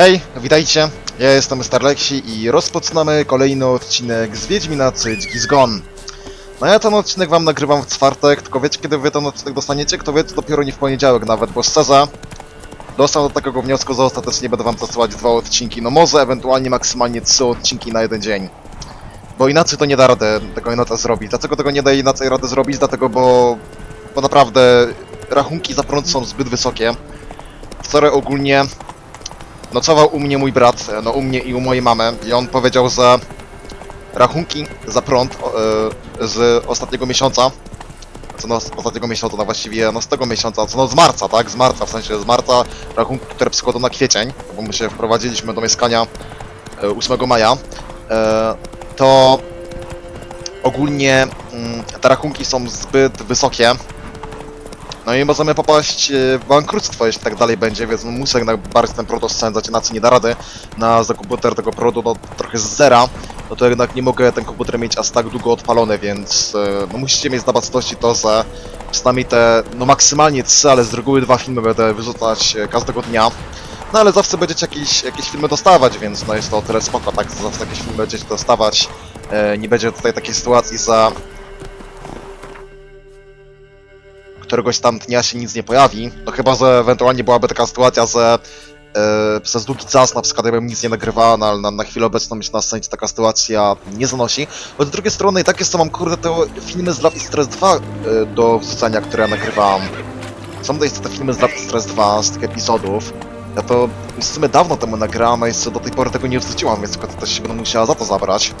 Hej, witajcie, ja jestem Starlexi i rozpoczynamy kolejny odcinek z Wiedźmina C Dziki Zgon. No ja ten odcinek wam nagrywam w czwartek, tylko wiecie kiedy wy ten odcinek dostaniecie? Kto wie, to dopiero nie w poniedziałek nawet, bo szczerze doszedłem do takiego wniosku, że ostatecznie będę wam zasyłać dwa odcinki, no może ewentualnie maksymalnie trzy odcinki na jeden dzień. Bo inaczej to nie da rady tego inaczej zrobić. Dlaczego tego nie da inaczej rady zrobić? Dlatego, bo, bo naprawdę rachunki za prąd są zbyt wysokie. Wczoraj ogólnie nocował u mnie mój brat, e, no u mnie i u mojej mamy i on powiedział, że rachunki za prąd e, z ostatniego miesiąca, co no z ostatniego miesiąca, no właściwie no z tego miesiąca, co no z marca, tak, z marca, w sensie z marca rachunki, które przychodzą na kwiecień, bo my się wprowadziliśmy do mieszkania e, 8 maja, e, to ogólnie mm, te rachunki są zbyt wysokie, no i możemy popaść e, w bankructwo, jeśli tak dalej będzie, więc muszę jednak bardziej ten prąd oszczędzać, inaczej nie da rady na za tego prądu no, trochę z zera, no to jednak nie mogę ten komputer mieć aż tak długo odpalony, więc e, no musicie mieć na baczności to, że przynajmniej te, no maksymalnie trzy, ale z reguły dwa filmy będę wyrzucać e, każdego dnia. No ale zawsze będziecie jakieś, jakieś filmy dostawać, więc no jest to o tyle spoko, tak, zawsze jakieś filmy będziecie dostawać. Nie będzie tutaj takiej sytuacji za któregoś tam dnia się nic nie pojawi, no chyba, że ewentualnie byłaby taka sytuacja, że e, przez długi czas na przykład ja bym nic nie nagrywała, ale na, na chwilę obecną mi się na scenie taka sytuacja nie zanosi. Bo z drugiej strony i tak jeszcze mam kurde te filmy z Love is Stress 2 e, do wrzucenia, które ja nagrywałam. Są to jeszcze te filmy z Love is Stress 2, z tych epizodów. Ja to w sumie dawno temu nagrałam, a jeszcze do tej pory tego nie wrzuciłam, więc tylko też się będę musiała za to zabrać.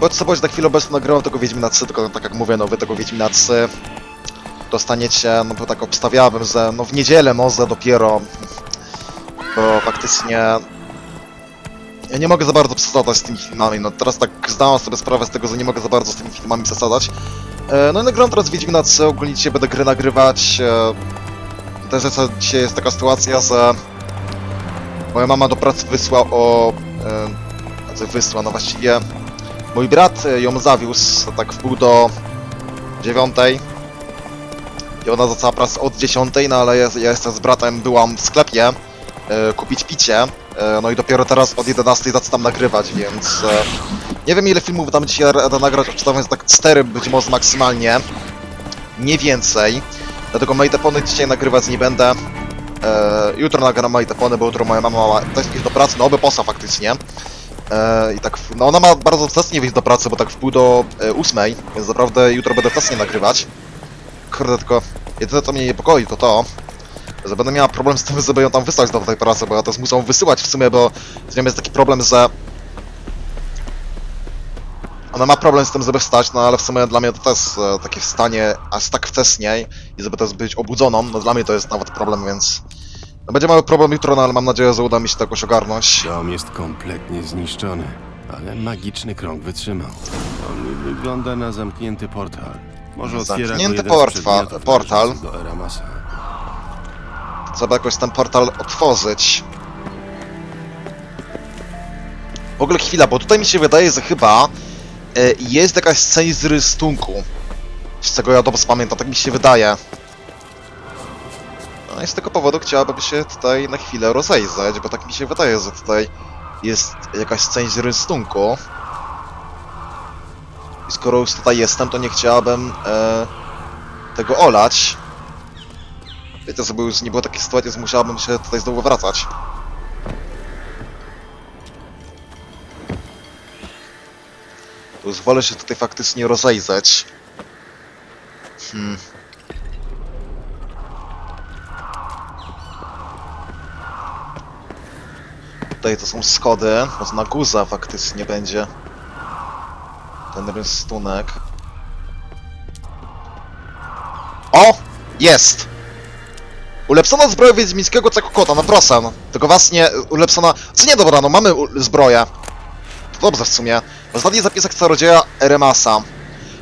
Bo co bądź na chwilę obecną nagrywam tego Wiedźmina 3, tylko tak jak mówię, no wy tego Wiedźmina 3 dostaniecie, no to tak obstawiałem, że no w niedzielę może dopiero, bo faktycznie ja nie mogę za bardzo przesadzać z tymi filmami, no teraz tak zdałem sobie sprawę z tego, że nie mogę za bardzo z tymi filmami przesadzać. E, no i nagrałem teraz Wiedźmina 3, ogólnie dzisiaj będę gry nagrywać. E, też jest, dzisiaj jest taka sytuacja, że moja mama do pracy wysła o... E, znaczy wysła, no właściwie Mój brat e, ją zawiózł tak w pół do dziewiątej. I ona zaczęła pracę od dziesiątej, no ale ja, ja jestem z bratem, byłam w sklepie e, kupić picie. E, no i dopiero teraz od 11 zaczynam nagrywać, więc nie wiem ile filmów tam dzisiaj radę nagrać, obstawiam, że tak 4 być może maksymalnie. Nie więcej. Dlatego Majdepony dzisiaj nagrywać nie będę. E, jutro nagram Majdepony, bo jutro moja mama ma też do pracy, no oby posa faktycznie. E, I tak, w- no ona ma bardzo wcześnie wyjść do pracy, bo tak w pół do e, ósmej, więc naprawdę jutro będę wcześniej nagrywać. Kurde, tylko jedyne co mnie niepokoi to to, że będę miała problem z tym, żeby ją tam wysłać do tej pracy, bo ja to muszę ją wysyłać w sumie, bo z nią jest taki problem, że ona ma problem z tym, żeby wstać, no ale w sumie dla mnie to też e, takie wstanie aż tak wcześniej i żeby też być obudzoną, no dla mnie to jest nawet problem, więc będzie mały problem jutro, no ale mam nadzieję, że uda mi się to jakoś ogarnąć. Dom jest kompletnie zniszczony, ale magiczny krąg wytrzymał. On wygląda na zamknięty portal. Może otwiera Zamknięty go jeden z portwa- przedmiotów portal. należących do Eramasa. Trzeba jakoś ten portal otworzyć. W ogóle chwila, bo tutaj mi się wydaje, że chyba e, jest jakaś część z rystunku. Z czego ja dobrze pamiętam, tak mi się wydaje. No i z tego powodu chciałabym się tutaj na chwilę rozejrzeć, bo tak mi się wydaje, że tutaj jest jakaś część z rystunku. I skoro już tutaj jestem, to nie chciałabym e, tego olać. Wiecie, żeby już nie było takiej sytuacji, że się tutaj znowu wracać. To już wolę się tutaj faktycznie rozejrzeć. Hmm. Tutaj to są schody, może na górze faktycznie będzie ten rysunek. O! Jest! Ulepszona zbroja wiedźmińskiego cekokota, no proszę, no. Tylko właśnie ulepszona... Co nie, dobra, no mamy zbroję. To dobrze w sumie. W ostatnich zapisach czarodzieja Eremasa.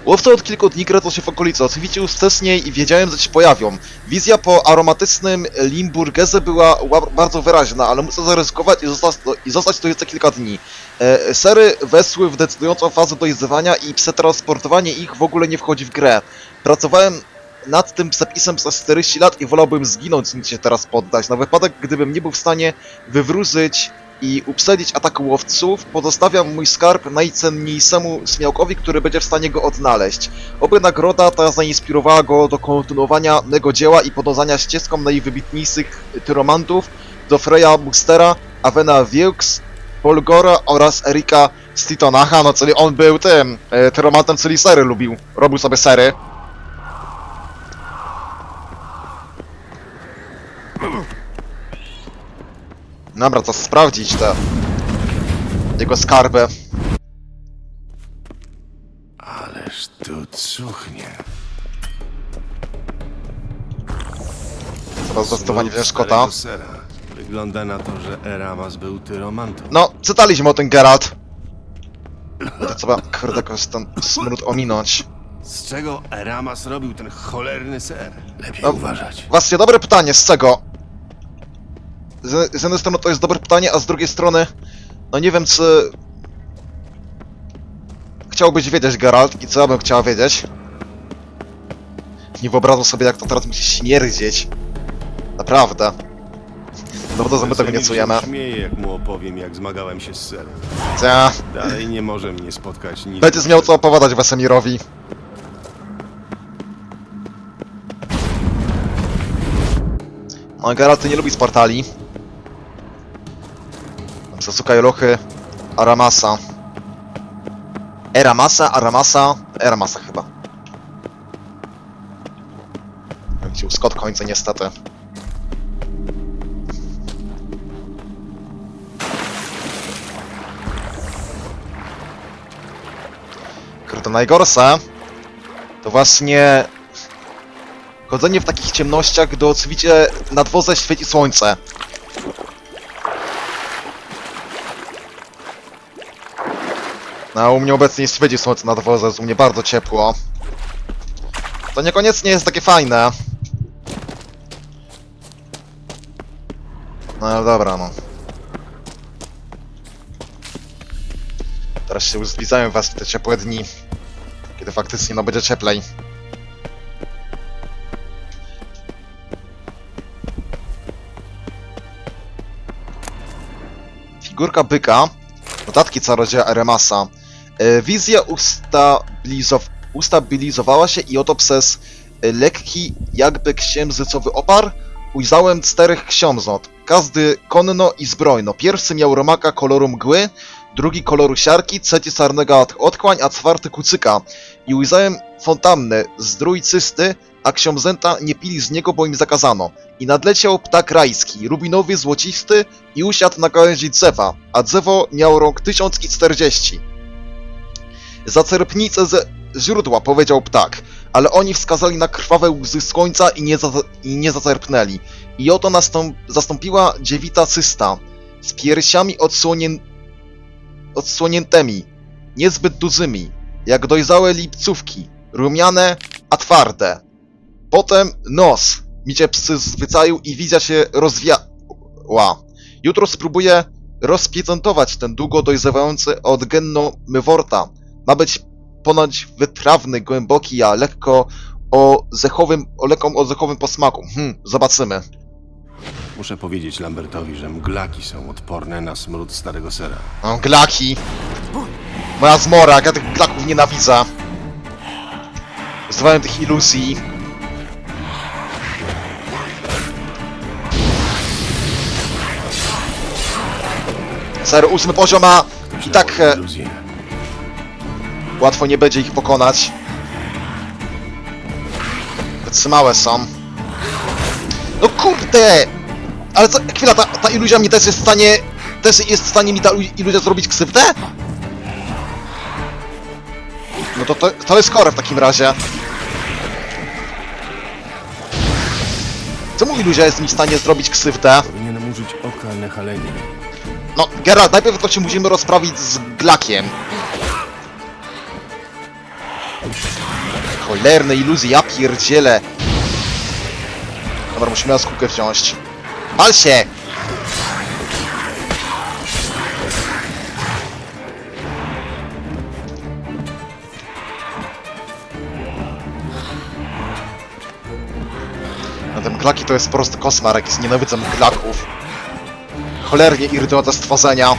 Łowcy od kilku dni kręcą się w okolicy, już wcześniej wiedziałem, że się pojawią. Wizja po aromatycznym Limburgerze była ła- bardzo wyraźna, ale muszę zaryzykować i zostać, i zostać tu jeszcze kilka dni. E, sery wesły w decydującą fazę dojrzewania i przetransportowanie ich w ogóle nie wchodzi w grę. Pracowałem nad tym przepisem przez 40 lat i wolałbym zginąć niż się teraz poddać. Na wypadek, gdybym nie był w stanie wywróżyć i uprzedzić ataku łowców, pozostawiam mój skarb najcenniejszemu śmiałkowi, który będzie w stanie go odnaleźć. Oby nagroda ta zainspirowała go do kontynuowania mego dzieła i podążania ścieżką najwybitniejszych tyromantów do Freya Bustera, Avena Wilkes, Polgora oraz Erika Stitona. Aha, no czyli on był tym, e, tyromantem, czyli sery lubił. Robił sobie sery. Dobra, to sprawdzić te jego skarby. Ależ tu cuchnie. Teraz zdecydowanie wziąć kota. Wygląda na to, że Eramas był tyromantą. No, czytaliśmy o tym Geralt. To trzeba, kurde, jakoś ten smród ominąć. Z czego Eramas robił ten cholerny ser? Lepiej No, uważać. Właśnie, dobre pytanie, z czego? Z, z jednej strony to jest dobre pytanie, a z drugiej strony, no nie wiem, czy... Chciałbyś wiedzieć, Geralt, i co ja bym chciała wiedzieć? Nie wyobrażam sobie, jak to teraz musi śmierdzieć. Naprawdę. Dobrze, że my tego nie czujemy. Śmieje, jak mu opowiem, jak zmagałem się z serem. Ja, Dalej nie może mnie spotkać nic. będziesz miał co opowiadać Wesemirowi. No, Geralt nie lubi Spartali. Sasuka Lochy, Aramasa. Eramasa, Aramasa, Eramasa chyba. Wrócił Scott końca niestety. Kurde, najgorsze to właśnie chodzenie w takich ciemnościach, gdy oczywiście na dworze świeci słońce. No, u mnie obecnie nie świeci słońce na dworze, jest u mnie bardzo ciepło. To niekoniecznie jest takie fajne. No ale dobra, no. Teraz się zbliżają was w te ciepłe dni. Kiedy faktycznie no będzie cieplej. Figurka byka. Notatki czarodzieja Eremasa. E, Wizja ustabilizow ustabilizowała się i oto przez e, lekki, jakby księżycowy opar ujrzałem czterech książąt. Każdy konno i zbrojno. Pierwszy miał romaka koloru mgły, drugi koloru siarki, trzeci czarnego otchłań, a czwarty kucyka. I ujrzałem fontannę, zdrój czysty, a książęta nie pili z niego, bo im zakazano. I nadleciał ptak rajski, rubinowy, złocisty i usiadł na gałęzi drzewa, a drzewo miało rąk 1040. Zaczerpnicę ze źródła, powiedział ptak, ale oni wskazali na krwawe łzy słońca i nie, za, i nie zaczerpnęli. I oto zastąpiła dziewita cysta, z piersiami odsłonien, odsłoniętymi, niezbyt dużymi, jak dojrzałe lipcówki, rumiane, a twarde. Potem nos, mi cię psy zwycają i wizja się rozwiała. Jutro spróbuję rozpieczętować ten długo dojrzewający od genno myworta. Ma być ponoć wytrawny, głęboki, a lekko o zechowym, o lekką o zechowym posmaku. Hmm, zobaczymy. Muszę powiedzieć Lambertowi, że mglaki są odporne na smród starego sera. O, glaki. Moja zmora, ja tych glaków nienawidzę. Używałem tych iluzji. Ser, ósmy poziom, a i tak e, Iluzje. Łatwo nie będzie ich pokonać. Wytrzymałe są. No kurde! Ale co, chwila, ta, ta iluzja mi też jest w stanie... Też jest w stanie mi ta ilu- iluzja zrobić krzywdę? No to, to, to jest chore w takim razie. Czemu iluzja jest mi w stanie zrobić krzywdę? Powinienem użyć oka Nehaleni. No, Geralt, najpierw to się musimy rozprawić z Glakiem. Cholerne iluzje, ja pierdzielę. Dobra, musimy na skórkę wziąć. Pal się! No ten klaki to jest po prostu koszmar, jakiś nienawidzę klaków. Cholernie irytujące stworzenia.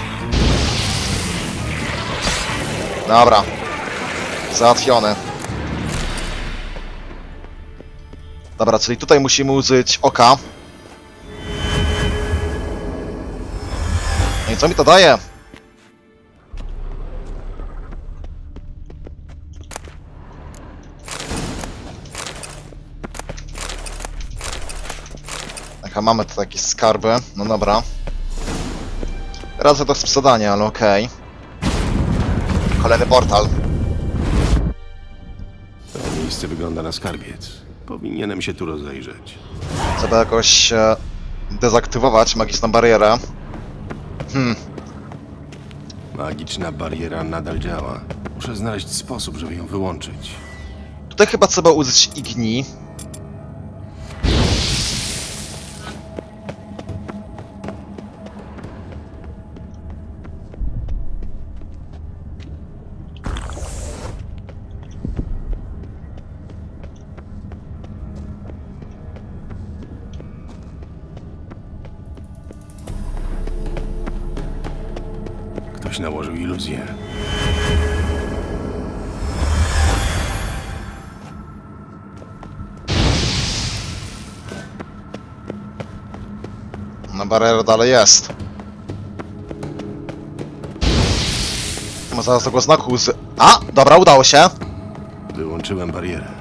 Dobra. Załatwiony. Dobra, czyli tutaj musimy użyć oka. No i co mi to daje? Aha, mamy tu jakieś skarby. No dobra. Radzę to sprzedanie, ale okej. Kolejny portal. To miejsce wygląda na skarbiec. Powinienem się tu rozejrzeć. Trzeba jakoś e, dezaktywować magiczną barierę. Hmm, Magiczna bariera nadal działa. Muszę znaleźć sposób, żeby ją wyłączyć. tutaj chyba trzeba użyć igni. Ktoś nałożył iluzję. No bariera dalej jest. No zaraz tego znaku z... A! Dobra, udało się. Wyłączyłem barierę.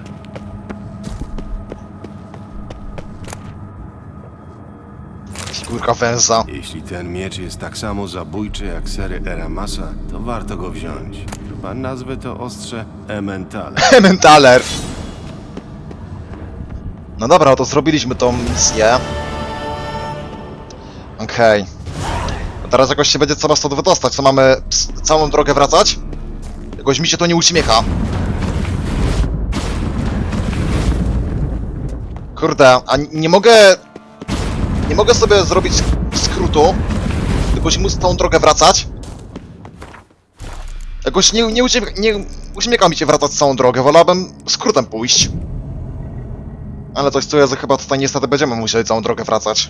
Figurka węża. Jeśli ten miecz jest tak samo zabójczy jak sery Eramasa, to warto go wziąć. Chyba nazwę to ostrze Emmentale. Mentaler. No dobra, to zrobiliśmy tą misję. Okej. A teraz jakoś się będzie trzeba stąd wydostać. Co mamy ps- całą drogę wracać? Jakoś mi się to nie uśmiecha. Kurde, a nie mogę... Nie mogę sobie zrobić skrótu. Jakoś muszę całą drogę wracać. Jakoś nie, nie, uśmiecha, nie uśmiecha mi się wracać całą drogę, wolałbym skrótem pójść. Ale coś czuję, że chyba tutaj niestety będziemy musieli całą drogę wracać.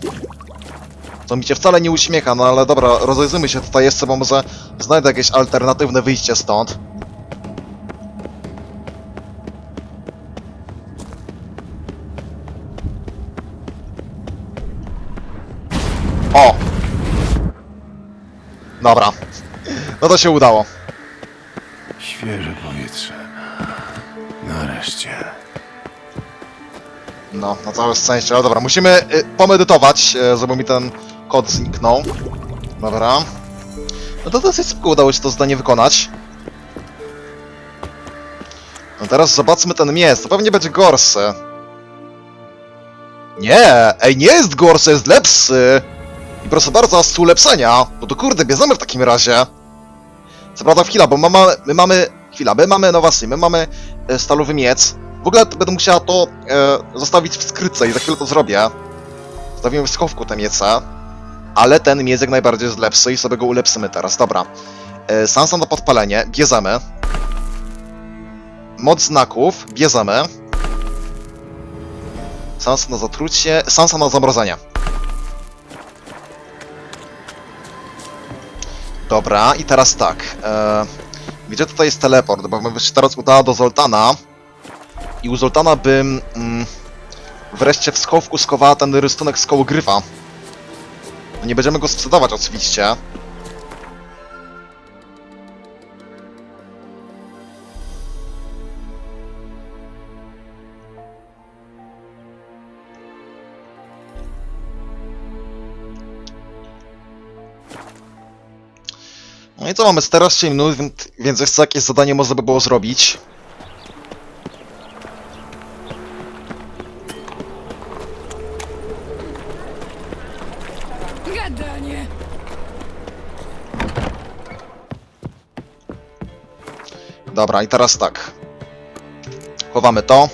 To mi się wcale nie uśmiecha, no ale dobra, rozejrzymy się tutaj jeszcze, bo może znajdę jakieś alternatywne wyjście stąd. O! Dobra. No to się udało. Świeże powietrze. Nareszcie. No, na całe szczęście, ale dobra, musimy y, pomedytować, y, żeby mi ten kod zniknął. Dobra. No to dosyć szybko udało się to zdanie wykonać. No teraz zobaczmy ten miecz, to pewnie będzie gorszy. Nie, ej, nie jest gorszy, jest lepszy! Proszę bardzo, z ulepszenia. No to kurde, bierzemy w takim razie. Co prawda chwila, bo mama, my mamy... Chwila, my mamy, no właśnie, my mamy e, stalowy miecz. W ogóle będę musiała to e, zostawić w skrytce i za chwilę to zrobię. Zostawimy w schowku te miece. Ale ten miec jak najbardziej jest lepszy i sobie go ulepszymy teraz. Dobra. E, Sansa na podpalenie, bierzemy. Moc znaków, bierzemy. Sansa na zatrucie, Sansa na zamrożenie. Dobra, i teraz tak. E, gdzie tutaj jest teleport? Bo bym się teraz udała do Zoltana. I u Zoltana bym mm, wreszcie w schowku skowała ten rysunek z. No Nie będziemy go sprzedawać oczywiście. No i co, mamy 14 minut, więc- jeszcze jakieś zadanie można by było zrobić. Gadanie! Dobra, i teraz tak. Chowamy to.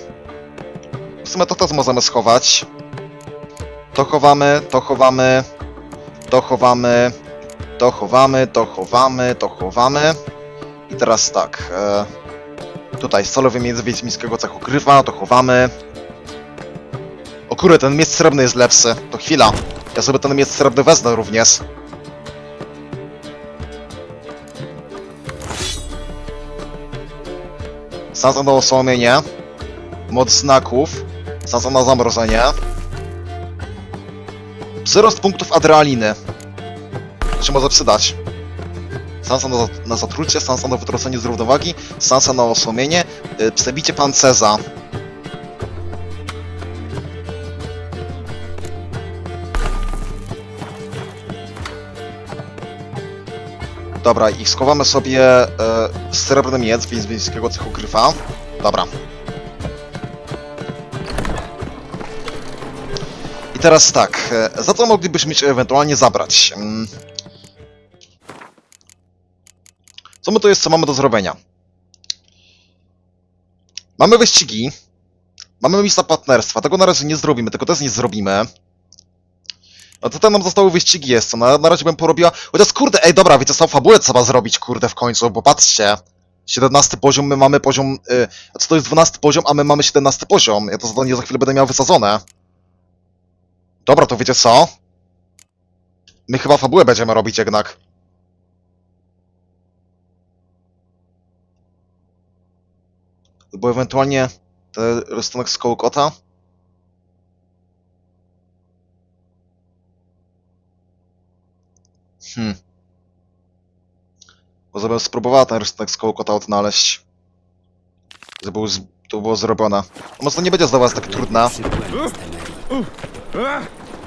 W sumie to też możemy schować. To chowamy, to chowamy, to chowamy, to chowamy, to chowamy, to chowamy. I teraz tak. E, tutaj stalowy miecz wiedźmińskiego cechu gryfa, to chowamy. O kurde, ten miecz srebrny jest lepszy. To chwila. Ja sobie ten miecz srebrny wezmę również. Sansa na osłomienie. Moc znaków. Sansa na zamrożenie. Przyrost punktów adrenaliny. Może przydać. Sansa na, na zatrucie, Sansa na wytracenie z równowagi, Sansa na osłomienie, yy, przebicie pancerza. Dobra, i schowamy sobie e, srebrny miecz wiedźmińskiego cechu gryfa. Dobra. I teraz tak, e, za co moglibyśmy się ewentualnie zabrać? Mm. Co my to jest, co mamy do zrobienia? Mamy wyścigi. Mamy miejsca partnerstwa. Tego na razie nie zrobimy, tego też nie zrobimy. No to tam nam zostały wyścigi jeszcze, na, na razie bym porobiła... Chociaż kurde, ej dobra, wiecie co, fabulę trzeba zrobić, kurde, w końcu, bo patrzcie. 17 poziom, my mamy poziom... Y, co to jest 12 poziom, a my mamy 17 poziom. Ja to zadanie za chwilę będę miał wysadzone. Dobra, to wiecie co? My chyba fabułę będziemy robić jednak. Bo ewentualnie ten rysunek z koło kota. Hmm. Bo sobie spróbowała ten rysunek z koło kota odnaleźć. Żeby było, z... to było zrobione. No Może to nie będzie dla was tak trudne.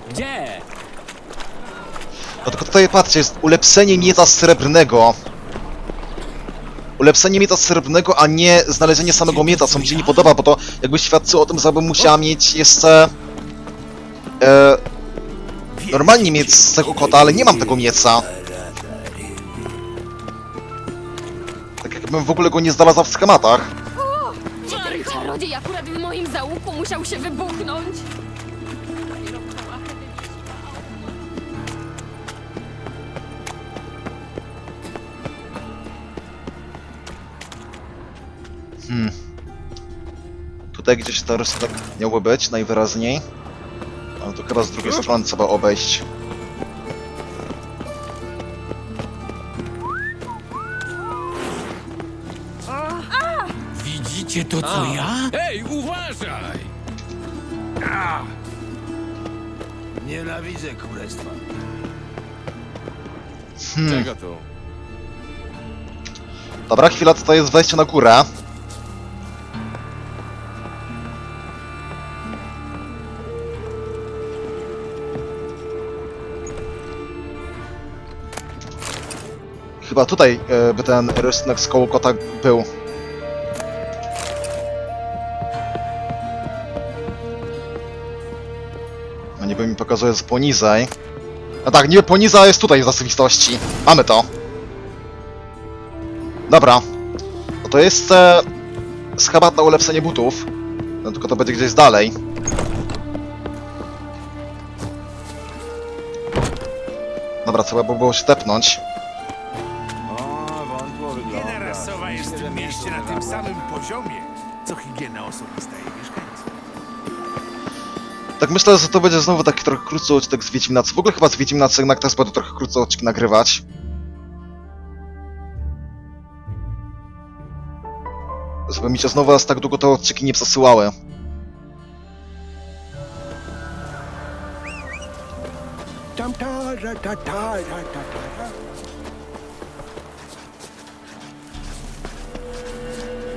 Gdzie? No tylko tutaj patrzcie, jest ulepszenie miecza srebrnego. Ulepszenie miecza srebrnego, a nie znalezienie samego miecza, co mi się nie podoba, bo to jakby świadczyło o tym, że bym musiała mieć jeszcze... E, normalnie mieć z tego kota, ale nie mam tego mieca. Tak jakbym w ogóle go nie znalazł w schematach. Ten czarodziej akurat w moim załuku musiał się wybuchnąć. Hmm. Tutaj gdzieś to rysunek miałby być, najwyraźniej. Ale to chyba z drugiej strony trzeba obejść. Widzicie to, co ja? Ej, uważaj! Nienawidzę królestwa. Hmm. Czego tu? Dobra, chwila, to jest wejście na górę. Chyba tutaj e, by ten rysunek z koło kota był. A niby mi pokazuje z poniżej. A tak, nie, poniza jest tutaj w rzeczywistości. Mamy to. Dobra. No to jest e, schemat na ulepszenie butów. No tylko to będzie gdzieś dalej. Dobra, trzeba by było się tepnąć. Tak myślę, że to będzie znowu taki trochę krótszy odcinek z Wiedźminacy. W ogóle chyba z Wiedźminacy jednak też będę trochę krótszy odcinek nagrywać. Żeby mi się znowu raz tak długo te odcinki nie przesyłały. Tam ta, ta, ta, ta, ta, ta, ta.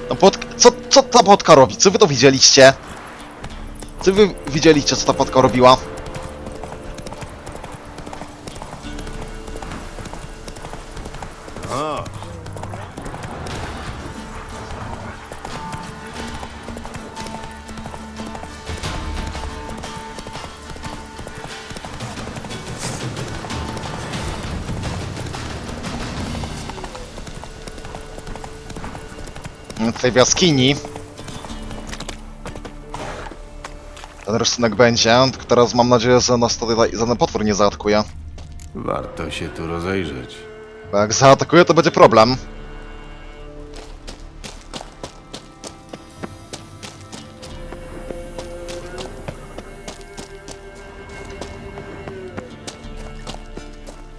No pod... co, co ta podka robi? Co wy to widzieliście? Co wy widzieliście, co ta podka robiła? O, w jaskini. Ten rysunek będzie, tylko teraz mam nadzieję, że nas tutaj żaden potwór nie zaatakuje. Warto się tu rozejrzeć. Bo jak zaatakuje, to będzie problem.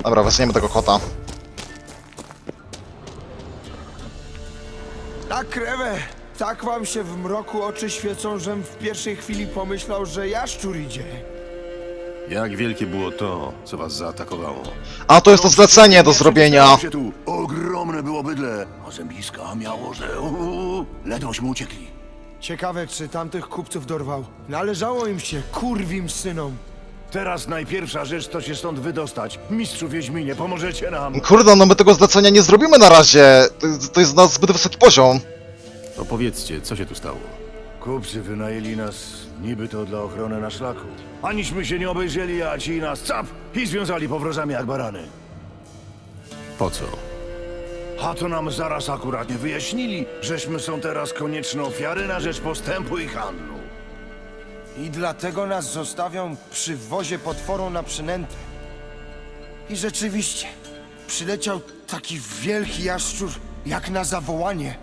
Dobra, weźmiemy tego kota. Tak wam się w mroku oczy świecą, żem w pierwszej chwili pomyślał, że jaszczur idzie. Jak wielkie było to, co was zaatakowało? A, to jest to zlecenie do zrobienia. się tu. Ogromne było bydle. A zębiska miało, że uuu, ledwośmy uciekli. Ciekawe, czy tamtych kupców dorwał. Należało im się, kurwim synom. Teraz najpierwsza rzecz to się stąd wydostać. Mistrzu Wiedźminie, pomożecie nam. Kurde, no my tego zlecenia nie zrobimy na razie. To, to jest na zbyt wysoki poziom. Opowiedzcie, co się tu stało. Kupcy wynajęli nas niby to dla ochrony na szlaku. Aniśmy się nie obejrzeli, a ci nas cap i związali powrozami jak barany. Po co? A to nam zaraz akuratnie wyjaśnili, żeśmy są teraz konieczne ofiary na rzecz postępu i handlu. I dlatego nas zostawią przy wozie potworu na przynętę. I rzeczywiście, przyleciał taki wielki jaszczur, jak na zawołanie.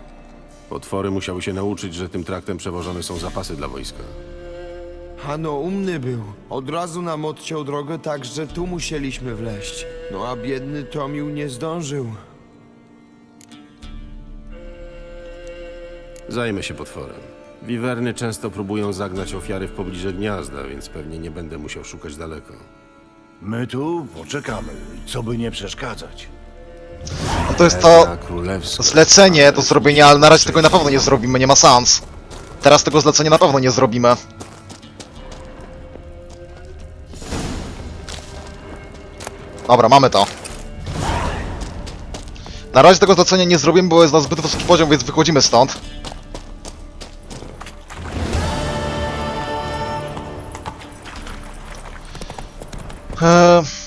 Potwory musiały się nauczyć, że tym traktem przewożone są zapasy dla wojska. Ano umny był. Od razu nam odciął drogę, tak że tu musieliśmy wleść. No a biedny Tomił nie zdążył. Zajmę się potworem. Wiwerny często próbują zagnać ofiary w pobliże gniazda, więc pewnie nie będę musiał szukać daleko. My tu poczekamy, co by nie przeszkadzać. No to jest to królewska. zlecenie do zrobienia, ale na razie tego na pewno nie zrobimy, nie ma sans. Teraz tego zlecenia na pewno nie zrobimy. Dobra, mamy to. Na razie tego zlecenia nie zrobimy, bo jest na zbyt wysoki poziom, więc wychodzimy stąd. Eee...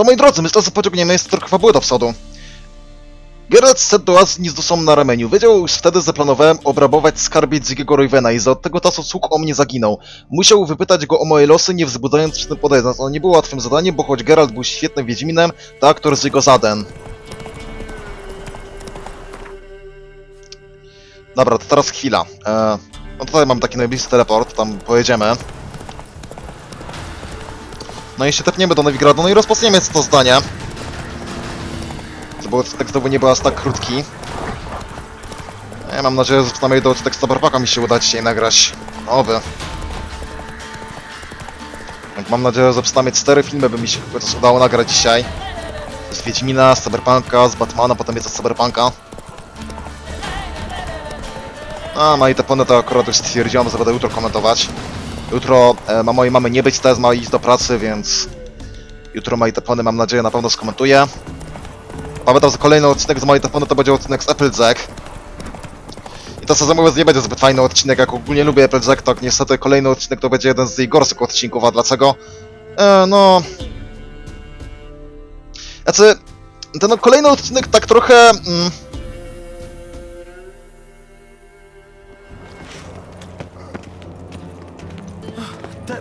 To moi drodzy, myślę, że pociągniemy jest trochę fabuły do przodu. Geralt szedł do łazni z duszą na ramieniu. Wiedział już wtedy, że planowałem obrabować skarbiec dzikiego Roywena i że od tego czasu słuch o mnie zaginął. Musiał wypytać go o moje losy, nie wzbudzając przy tym podejrzeń. To nie było łatwym zadaniem, bo choć Geralt był świetnym Wiedźminem, to aktor z jego zaden. Dobra, to teraz chwila. E, no tutaj mam taki najbliższy teleport, tam pojedziemy. No i się tepniemy do Nowigradu, no i rozpoczniemy to było tak znowu nie był aż tak krótki. Ja mam nadzieję, że przynajmniej do odcinek Cyberpunka mi się uda dzisiaj nagrać. Oby. Tak, Mam nadzieję, że przynajmniej cztery filmy by mi się udało nagrać dzisiaj. Z Wiedźmina, z Cyberpunka, z Batmana, potem jest z Cyberpunka. A, ma i te pony to akurat już stwierdziłem, że będę jutro komentować. Jutro e, ma mojej mamy nie być, teraz ma iść do pracy, więc... Jutro ma i te pony mam nadzieję na pewno skomentuję. Pamiętam, że kolejny odcinek z mojej telefonu to będzie odcinek z Applejack. I to co mówiąc nie będzie zbyt fajny odcinek, jak ogólnie lubię Applejack, to niestety kolejny odcinek to będzie jeden z jej gorszych odcinków, a dlaczego? E, no... Znaczy, ten kolejny odcinek tak trochę... Mm,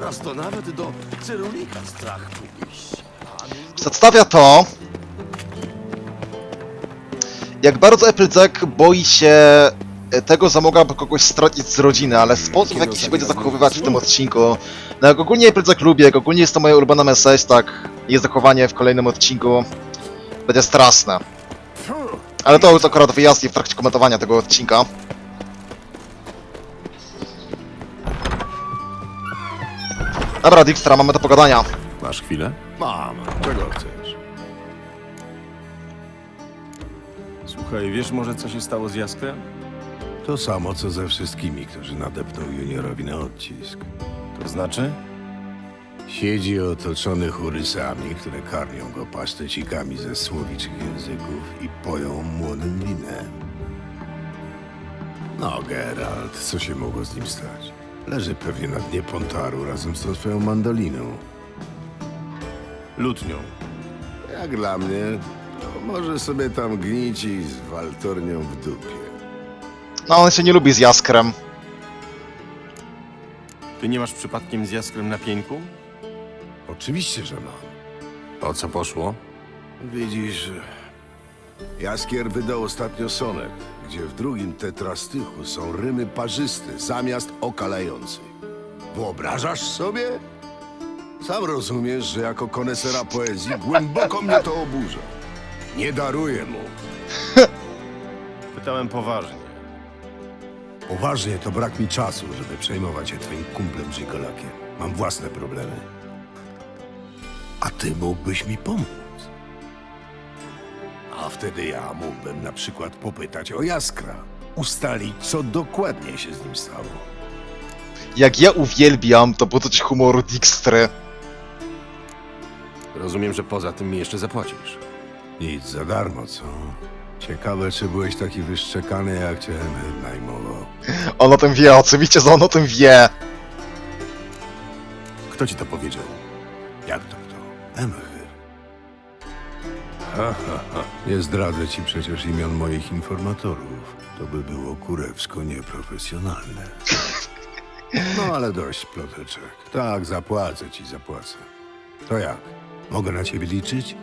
Teraz to nawet do cyrulika strach iść. przedstawia to, jak bardzo Applejack boi się tego, że mogłaby kogoś stracić z rodziny, ale sposób w jaki się będzie zachowywać w tym odcinku, no jak ogólnie Applejack lubię, jak ogólnie jest to moja ulubiona message, tak, jej zachowanie w kolejnym odcinku będzie straszne. Ale to już akurat wyjaśnię w trakcie komentowania tego odcinka. Dobra, Dijkstra, mamy do pogadania. Masz chwilę? Mam. Czego chcesz? Słuchaj, wiesz może co się stało z Jaskrem? To samo co ze wszystkimi, którzy nadepną juniorowi na odcisk. To znaczy? Siedzi otoczony churysami, które karmią go pasztecikami ze słowiczych języków i poją młodym winem. No, Geralt, co się mogło z nim stać? Leży pewnie na dnie Pontaru razem z tą swoją mandoliną. Lutnią. Jak dla mnie, to może sobie tam gnić i z waltornią w dupie. No, on się nie lubi z Jaskrem. Ty nie masz przypadkiem z Jaskrem na pieńku? Oczywiście, że mam. O co poszło? Widzisz, Jaskier wydał ostatnio sonet, gdzie w drugim tetrastychu są rymy parzyste zamiast okalających. Wyobrażasz sobie? Sam rozumiesz, że jako konesera poezji głęboko mnie to oburza. Nie daruję mu. Pytałem poważnie. Poważnie, to brak mi czasu, żeby przejmować się twoim kumplem Żigolakiem. Mam własne problemy. A ty mógłbyś mi pomóc. A wtedy ja mógłbym na przykład popytać o Jaskra. Ustalić, co dokładnie się z nim stało. Jak ja uwielbiam to poczucie humoru Dijkstry. Rozumiem, że poza tym mi jeszcze zapłacisz. Nic za darmo, co? Ciekawe, czy byłeś taki wyszczekany, jak cię najmował. On o tym wie, oczywiście, że on o tym wie. Kto ci to powiedział? Jak to kto? Emchyr. Ha, ha, ha. Nie zdradzę ci przecież imion moich informatorów. To by było kurewsko nieprofesjonalne. No ale dość ploteczek. Tak, zapłacę ci, zapłacę. To jak? Mogę na ciebie liczyć?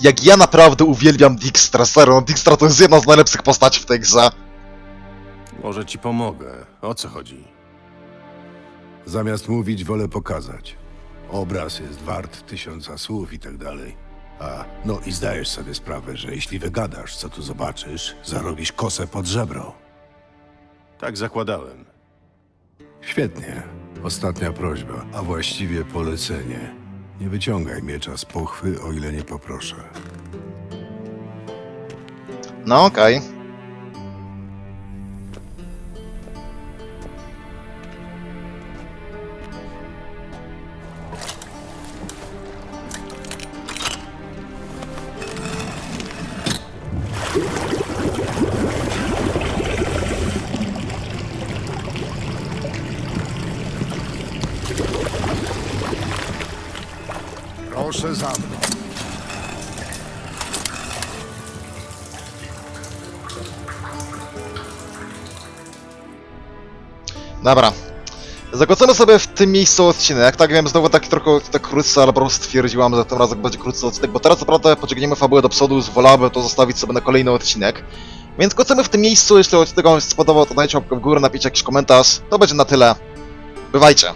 Jak ja naprawdę uwielbiam Dijkstra, serio, no Dijkstra to jest jedna z najlepszych postaci w tej grze. Może ci pomogę. O co chodzi? Zamiast mówić, wolę pokazać. Obraz jest wart tysiąca słów i tak dalej. A, no i zdajesz sobie sprawę, że jeśli wygadasz, co tu zobaczysz, zarobisz kosę pod żebro. Tak zakładałem. Świetnie. Ostatnia prośba, a właściwie polecenie. Nie wyciągaj miecza z pochwy, o ile nie poproszę. No okej. Dobra. Zakończymy sobie w tym miejscu odcinek. Tak wiem, znowu taki trochę tak krótszy, ale po prostu stwierdziłam, że tym razem będzie krótszy odcinek, bo teraz naprawdę pociągniemy fabułę do przodu, już wolałbym to zostawić sobie na kolejny odcinek. Więc kończymy w tym miejscu, jeśli odcinek wam się spodobał, to dajcie łapkę w górę, napiszcie jakiś komentarz. To będzie na tyle. Bywajcie.